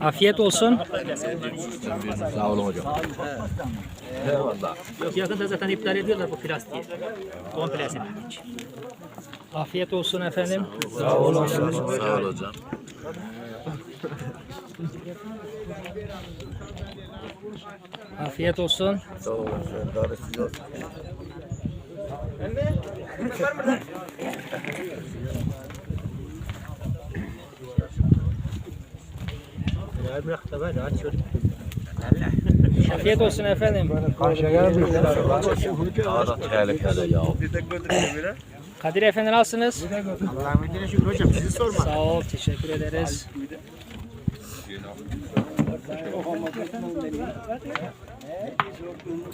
Afiyet olsun. Sağ olun hocam. Yok yakında zaten iptal ediyorlar bu plastiği. Komplesini. Afiyet olsun efendim. Sağ olun. Sağ ol hocam. Afiyet olsun. Sağ olun. Darısı olsun. Afiyet olsun efendim. Daha da tehlikeli ya. Kadir Efendi nasılsınız? Allah'a şükür hocam sizi sorma. Sağ ol. Teşekkür ederiz.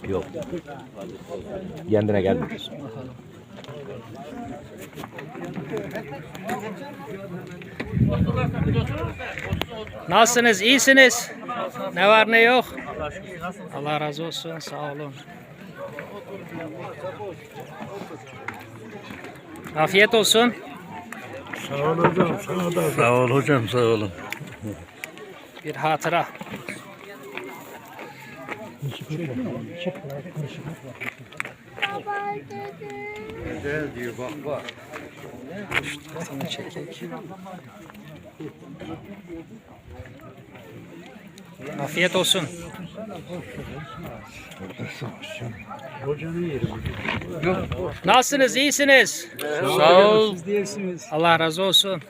Yok. Kendine gelmiyor. Nasılsınız? İyisiniz? Ne var ne yok? Allah razı olsun. Sağ olun. Afiyet olsun. Sağ ol hocam sağ olun. Bir hatıra. Güzel diyor bak bak. Sana çekek. Afiyet olsun. Nasılsınız? İyisiniz? Sağ ol. Allah razı olsun.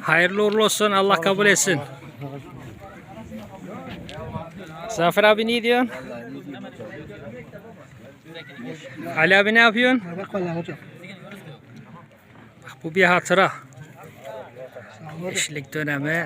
Hayırlı uğurlu olsun. Allah kabul etsin. Zafer abi ne diyorsun? Ali abi ne yapıyorsun? Bak valla hocam. Bu bir hatıra. Eşlik dönemi